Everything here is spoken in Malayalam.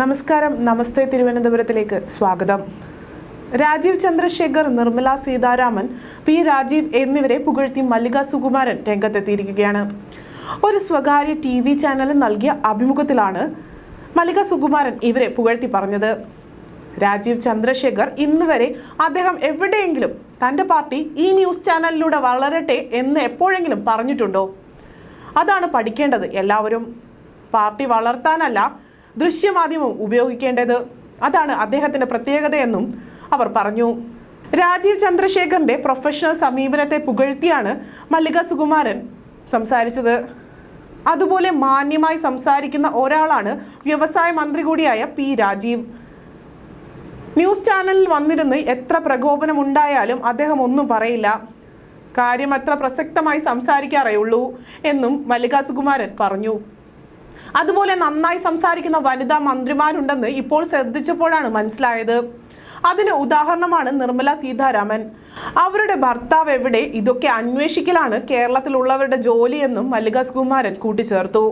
നമസ്കാരം. നമസ്തേ തിരുവനന്തപുരത്തിലേക്ക് സ്വാഗതം. രാജീവ് ചന്ദ്രശേഖർ നിർമ്മല സീതാരാമൻ പി രാജീവ് എന്നിവരെ പുകഴ്ത്തി മല്ലിക സുകുമാരൻ രംഗത്തെത്തിയിരിക്കുകയാണ്. ഒരു സ്വകാര്യ ടി വി ചാനലിന് നൽകിയ അഭിമുഖത്തിലാണ് മല്ലിക സുകുമാരൻ ഇവരെ പുകഴ്ത്തി പറഞ്ഞത്. രാജീവ് ചന്ദ്രശേഖർ ഇന്ന് വരെ അദ്ദേഹം എവിടെയെങ്കിലും തന്റെ പാർട്ടി ഈ ന്യൂസ് ചാനലിലൂടെ വളരട്ടെ എന്ന് എപ്പോഴെങ്കിലും പറഞ്ഞിട്ടുണ്ടോ? അതാണ് പഠിക്കേണ്ടത് എല്ലാവരും. പാർട്ടി വളർത്താനല്ല ദൃശ്യമാധ്യമം ഉപയോഗിക്കേണ്ടത് അതാണ് അദ്ദേഹത്തിന്റെ പ്രത്യേകതയെന്നും അവർ പറഞ്ഞു. രാജീവ് ചന്ദ്രശേഖറിന്റെ പ്രൊഫഷണൽ സമീപനത്തെ പുകഴ്ത്തിയാണ് മല്ലിക സുകുമാരൻ സംസാരിച്ചത്. അതുപോലെ മാന്യമായി സംസാരിക്കുന്ന ഒരാളാണ് വ്യവസായ മന്ത്രി കൂടിയായ പി രാജീവ്. ന്യൂസ് ചാനലിൽ വന്നിരുന്ന് എത്ര പ്രകോപനമുണ്ടായാലും അദ്ദേഹം ഒന്നും പറയില്ല. കാര്യം അത്ര പ്രസക്തമായി സംസാരിക്കാറേ ഉള്ളൂ എന്നും മല്ലികാ സുകുമാരൻ പറഞ്ഞു. അതുപോലെ നന്നായി സംസാരിക്കുന്ന വനിതാ മന്ത്രിമാരുണ്ടെന്ന് ഇപ്പോൾ ശ്രദ്ധിച്ചപ്പോഴാണ് മനസ്സിലായത്. അതിന് ഉദാഹരണമാണ് നിർമ്മല സീതാരാമൻ. അവരുടെ ഭർത്താവ് എവിടെ? ഇതൊക്കെ അന്വേഷിക്കലാണ് കേരളത്തിലുള്ളവരുടെ ജോലിയെന്നും മല്ലിക സുകുമാരൻ കൂട്ടിച്ചേർത്തു.